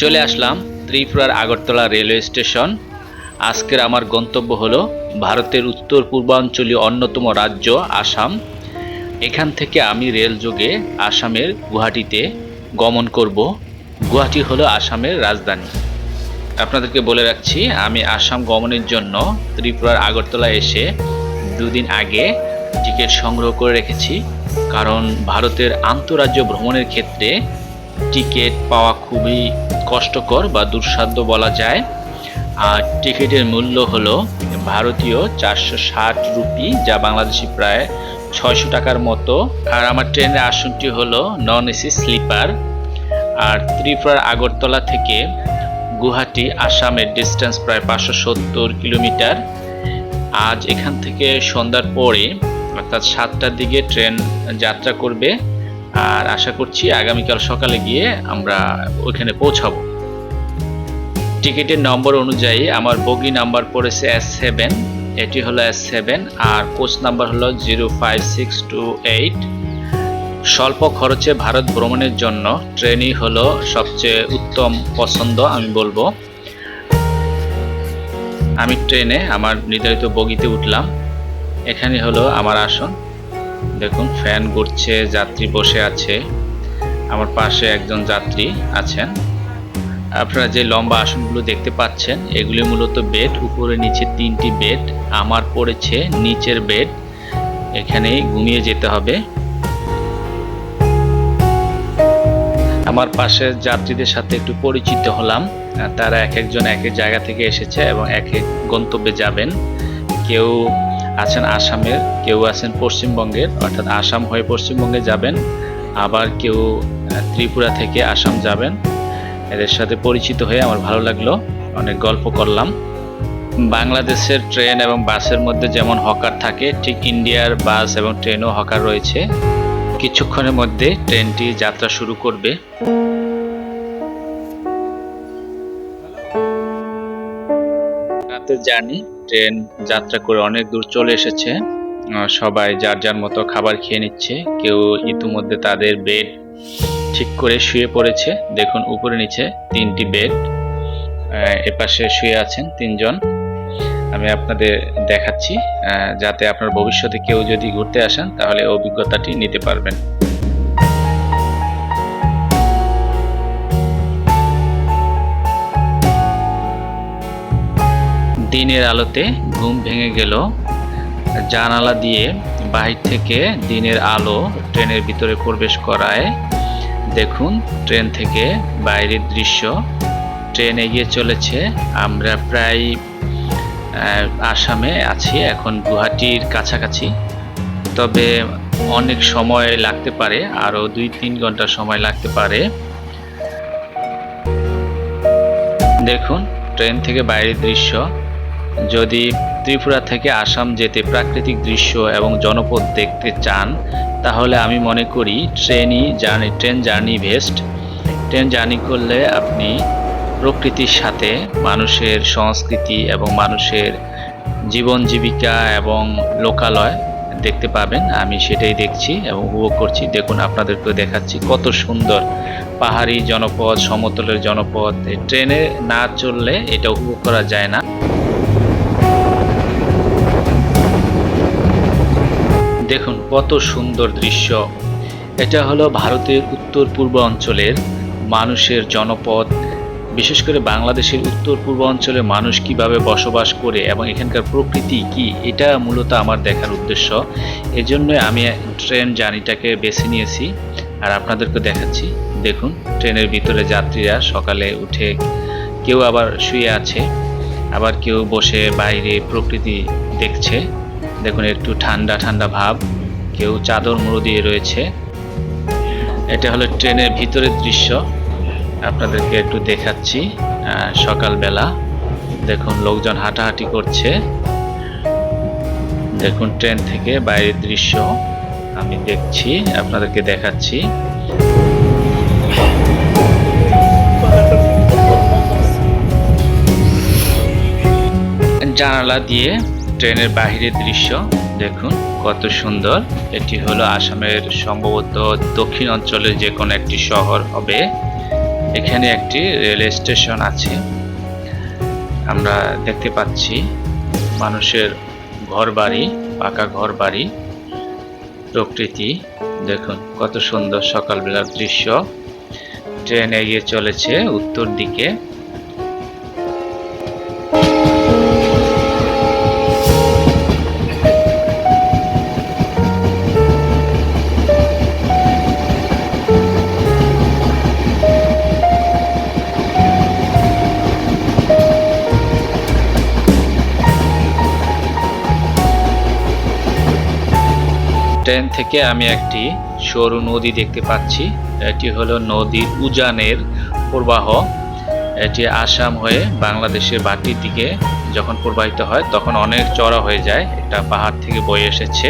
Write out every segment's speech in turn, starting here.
চলে আসলাম ত্রিপুরার Agartala railway station. আজকের আমার গন্তব্য হলো ভারতের উত্তর পূর্বাঞ্চলীয় অন্যতম রাজ্য আসাম। এখান থেকে আমি রেল যোগে আসামের গুয়াহাটিতে গমন করব। গুয়াহাটি হলো আসামের রাজধানী। আপনাদেরকে বলে রাখছি, আমি আসাম গমনের জন্য ত্রিপুরার আগরতলা এসে দুদিন আগে টিকিট সংগ্রহ করে রেখেছি। কারণ ভারতের আন্তরাজ্য ভ্রমণের ক্ষেত্রে টিকিট পাওয়া খুবই কষ্টকর বা দুঃসাধ্য বলা যায়। আর টিকিটের মূল্য হলো ভারতীয় চারশো ষাট রুপি, যা বাংলাদেশি প্রায় ছয়শো টাকার মতো। আর আমার ট্রেনের আসনটি হলো নন এসি স্লিপার। আর ত্রিপুরার আগরতলা থেকে গুয়াহাটি, আসামের ডিস্টেন্স প্রায় পাঁচশো সত্তর কিলোমিটার। আজ এখান থেকে সন্ধ্যার পরে, অর্থাৎ সাতটার দিকে ট্রেন যাত্রা করবে। আর আশা করছি আগামীকাল সকালে গিয়ে আমরা ওইখানে পৌঁছাবো। টিকিটের নম্বর অনুযায়ী আমার বগি নাম্বার পড়েছে এস সেভেন এটি হলো এস সেভেন আর কোচ নাম্বার হলো zero five six two eight স্বল্প খরচে ভারত ভ্রমণের জন্য ট্রেনই হলো সবচেয়ে উত্তম পছন্দ, আমি বলব। আমি ট্রেনে আমার নির্ধারিত বগিতে উঠলাম। এখানে হলো আমার আসন। দেখুন, ফ্যান ঘুরছে, যাত্রী বসে আছে। আমার পাশে একজন যাত্রী আছেন। আপনারা যে লম্বা আসনগুলো দেখতে পাচ্ছেন, এগুলি মূলত বেড। উপরে নিচে তিনটি বেড, আমার পড়েছে নিচের বেড। এখানেই ঘুমিয়ে যেতে হবে। আমার পাশে যাত্রীদের সাথে একটু পরিচিত হলাম। তারা এক একজন এক এক জায়গা থেকে এসেছে এবং এক এক গন্তব্যে যাবেন। কেউ আছেন আসামের, কেউ আছেন পশ্চিমবঙ্গের, অর্থাৎ আসাম হয়ে পশ্চিমবঙ্গে যাবেন, আবার কেউ ত্রিপুরা থেকে আসাম যাবেন। এদের সাথে পরিচিত হয়ে আমার ভালো লাগল, অনেক গল্প করলাম। বাংলাদেশের ট্রেন এবং বাসের মধ্যে যেমন হকার থাকে, ঠিক ইন্ডিয়ার বাস এবং ট্রেনও হকার রয়েছে। কিছুক্ষণের মধ্যে ট্রেনটি যাত্রা শুরু করবে। রাতের জার্নি, ট্রেন, যাত্রা করে অনেক দূর চলে এসেছে। সবাই যার যার মতো খাবার খেয়ে নিচ্ছে। কেউ ইতিমধ্যে তাদের বেড ঠিক করে শুয়ে পড়েছে। দেখুন, উপরে নিচে তিনটি বেড এপাশে শুয়ে আছেন তিনজন। আমি আপনাদের দেখাচ্ছি যাতে আপনার ভবিষ্যতে কেউ যদি ঘুরতে আসেন, তাহলে অভিজ্ঞতাটি নিতে পারবেন। দিনের আলোতে ঘুম ভেঙে গেল। জানালা দিয়ে বাহির থেকে দিনের আলো ট্রেনের ভিতরে প্রবেশ করায়। দেখুন, ট্রেন থেকে বাইরের দৃশ্য। ট্রেন এগিয়ে চলেছে। আমরা প্রায় আসামে আছি, এখন গুয়াহাটির কাছাকাছি। তবে অনেক সময় লাগতে পারে, আরও দুই তিন ঘণ্টা সময় লাগতে পারে। দেখুন, ট্রেন থেকে বাইরের দৃশ্য। যদি ত্রিপুরা থেকে আসাম যেতে প্রাকৃতিক দৃশ্য এবং জনপদ দেখতে চান, তাহলে আমি মনে করি ট্রেনই journey, train journey best. Train journey করলে আপনি প্রকৃতির সাথে মানুষের সংস্কৃতি এবং মানুষের জীবন জীবিকা এবং লোকালয় দেখতে পাবেন। আমি সেটাই দেখছি এবং উপভোগ করছি। দেখুন, আপনাদেরকেও দেখাচ্ছি কত সুন্দর পাহাড়ি জনপদ, সমতলের জনপদ। ট্রেনে না চললে এটা উপভোগ করা যায় না। দেখুন কত সুন্দর দৃশ্য। এটা হলো ভারতের উত্তর পূর্ব অঞ্চলের মানুষের জনপদ। বিশেষ করে বাংলাদেশের উত্তর পূর্ব অঞ্চলে মানুষ কীভাবে বসবাস করে এবং এখানকার প্রকৃতি কি, এটা মূলত আমার দেখার উদ্দেশ্য। এজন্যই আমি ট্রেন জার্নিটাকে বেছে নিয়েছি আর আপনাদেরকে দেখাচ্ছি। দেখুন, ট্রেনের ভিতরে যাত্রীরা সকালে উঠে কেউ আবার শুয়ে আছে, আবার কেউ বসে বাইরে প্রকৃতি দেখছে। দেখুন, একটু ঠান্ডা ঠান্ডা ভাব। কেউ চাদর মুড়ো দিয়ে রয়েছে। এটা হলো ট্রেনের ভিতরের দৃশ্য। আপনাদেরকে একটু দেখাচ্ছি সকালবেলা। দেখুন, লোকজন হাঁটাহাঁটি করছে। দেখুন, ট্রেন থেকে বাইরের দৃশ্য আমি দেখছি, আপনাদেরকে দেখাচ্ছি। জানালা দিয়ে ট্রেনের বাহিরের দৃশ্য, দেখুন কত সুন্দর। এটি হলো আসামের সম্ভবত দক্ষিণ অঞ্চলের যে কোনো একটি শহর হবে। এখানে একটি রেল স্টেশন আছে। আমরা দেখতে পাচ্ছি মানুষের ঘর বাড়ি পাকা ঘর বাড়ি প্রকৃতি। দেখুন কত সুন্দর সকালবেলার দৃশ্য। ট্রেন এগিয়ে চলেছে উত্তর দিকে। ট্রেন থেকে আমি একটি সরু নদী দেখতে পাচ্ছি। এটি হলো নদী উজানের প্রবাহ। এটি আসাম হয়ে বাংলাদেশের বাটির দিকে যখন প্রবাহিত হয়, তখন অনেক চড়া হয়ে যায়। এটা পাহাড় থেকে বয়ে এসেছে।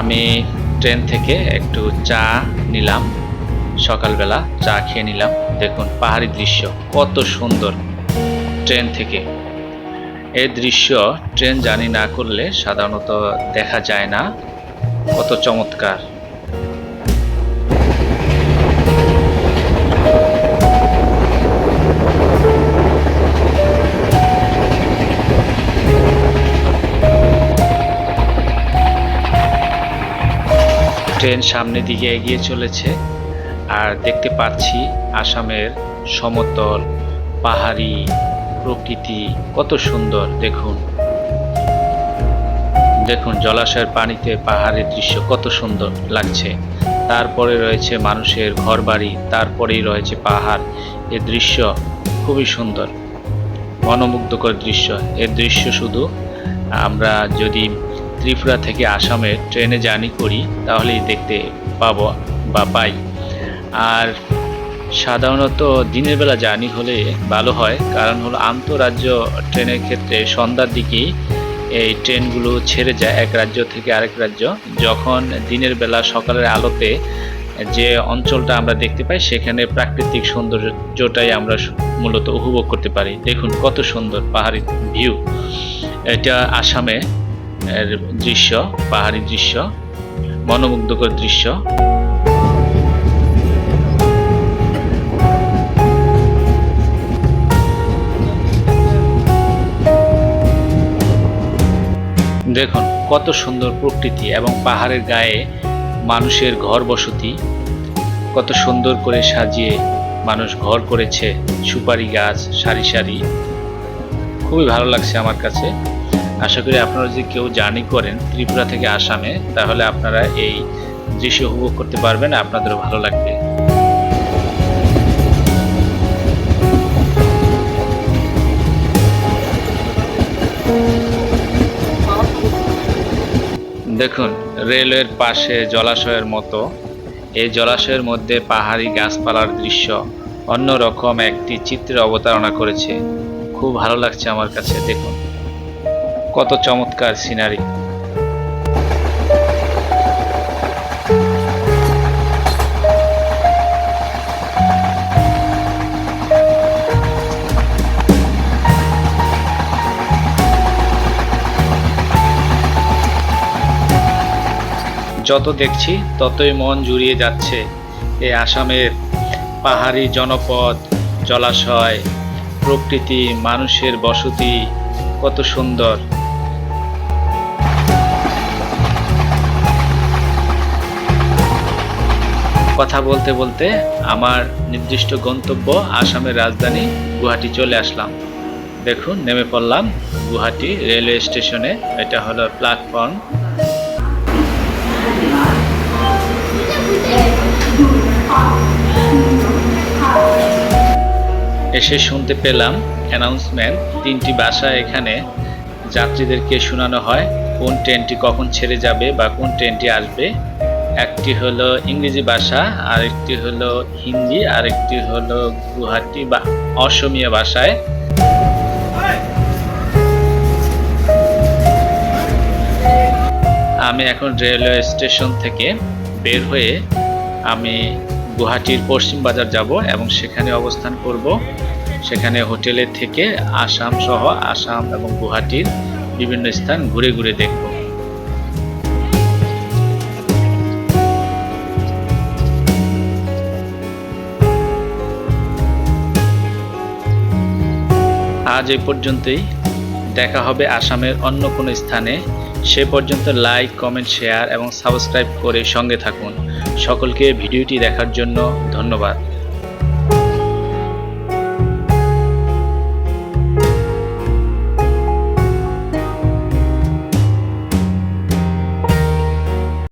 আমি ট্রেন থেকে একটু চা নিলাম। সকালবেলা চা খেয়ে নিলাম। দেখুন পাহাড়ি দৃশ্য, কত সুন্দর ট্রেন থেকে। এই দৃশ্য ট্রেন জার্নি না করলে সাধারণত দেখা যায় না। কত চমৎকার। ট্রেন সামনের দিকে এগিয়ে চলেছে আর দেখতে পাচ্ছি আসামের সমতল পাহাড়ি প্রকৃতি। কত সুন্দর, দেখুন। দেখুন, জলাশয়ের পানিতে পাহাড়ের দৃশ্য কত সুন্দর লাগছে। তারপরে রয়েছে মানুষের ঘরবাড়ি, তারপরেই রয়েছে পাহাড়। এ দৃশ্য খুবই সুন্দর, মনোমুগ্ধকর দৃশ্য। এর দৃশ্য শুধু আমরা যদি ত্রিপুরা থেকে আসামে ট্রেনে জার্নি করি, তাহলেই দেখতে পাব বা পাই। আর সাধারণত দিনের বেলা জার্নি হলে ভালো হয়, কারণ হলো আন্তঃরাজ্য ট্রেনের ক্ষেত্রে সন্ধ্যার দিকেই এই ট্রেনগুলো ছেড়ে যায় এক রাজ্য থেকে আরেক রাজ্য। যখন দিনের বেলা সকালের আলোতে যে অঞ্চলটা আমরা দেখতে পাই, সেখানে প্রাকৃতিক সৌন্দর্যটাই আমরা মূলত উপভোগ করতে পারি। দেখুন কত সুন্দর পাহাড়ি ভিউ। এটা আসামে দৃশ্য, পাহাড়ি দৃশ্য, মনোমুগ্ধকর দৃশ্য। দেখুন, কত সুন্দর প্রকৃতি এবং পাহাড়ের গায়ে মানুষের ঘর বসতি। কত সুন্দর করে সাজিয়ে মানুষ ঘর করেছে, সুপারি গাছ, সারি সারি। খুবই ভালো লাগছে আমার কাছে। আশা করি আপনারা যদি কেউ জার্নি করেন ত্রিপুরা থেকে আসামে, তাহলে আপনারা এই দৃশ্য উপভোগ করতে পারবেন, আপনাদেরও ভালো লাগবে। দেখুন, রেলওয়ের পাশে জলাশয়ের মতো। এই জলাশয়ের মধ্যে পাহাড়ি গাছপালার দৃশ্য অন্যরকম একটি চিত্রে অবতারণা করেছে। খুব ভালো লাগছে আমার কাছে, দেখুন। কত চমৎকার সিনারি। যত দেখছি, ততই মন জুড়িয়ে যাচ্ছে এ আসামের পাহাড়ি জনপদ, জলাশয়, প্রকৃতি, মানুষের বসতি, কত সুন্দর। কথা বলতে বলতে আমার নির্দিষ্ট গন্তব্য আসামের রাজধানী গুয়াহাটি চলে আসলাম। দেখুন, নেমে পড়লাম গুয়াহাটি রেলওয়ে স্টেশনে। এটা হলো প্ল্যাটফর্ম। এসে শুনতে পেলাম অ্যানাউন্সমেন্ট, তিনটি ভাষা এখানে। যাত্রীদেরকে শোনানো হয়, কোন ট্রেনটি কখন ছেড়ে যাবে বা কোন ট্রেনটি আসবে। একটি হলো ইংরেজি ভাষা, আরেকটি হলো হিন্দি, আরেকটি হলো গুয়াহাটি বা অসমীয়া ভাষায়। আমি এখন রেলওয়ে স্টেশন থেকে বের হয়ে আমি গুহাটির পশ্চিম বাজার যাব এবং সেখানে অবস্থান করব। সেখানে হোটেলে থেকে আসাম সহ আসাম এবং গুহাটির বিভিন্ন স্থান ঘুরে ঘুরে দেখব। আজ এই পর্যন্তই। দেখা হবে আসামের অন্য কোনো স্থানে। সে পর্যন্ত লাইক কমেন্ট শেয়ার এবং সাবস্ক্রাইব করে সঙ্গে থাকুন। সকলকে ভিডিওটি দেখার জন্য ধন্যবাদ।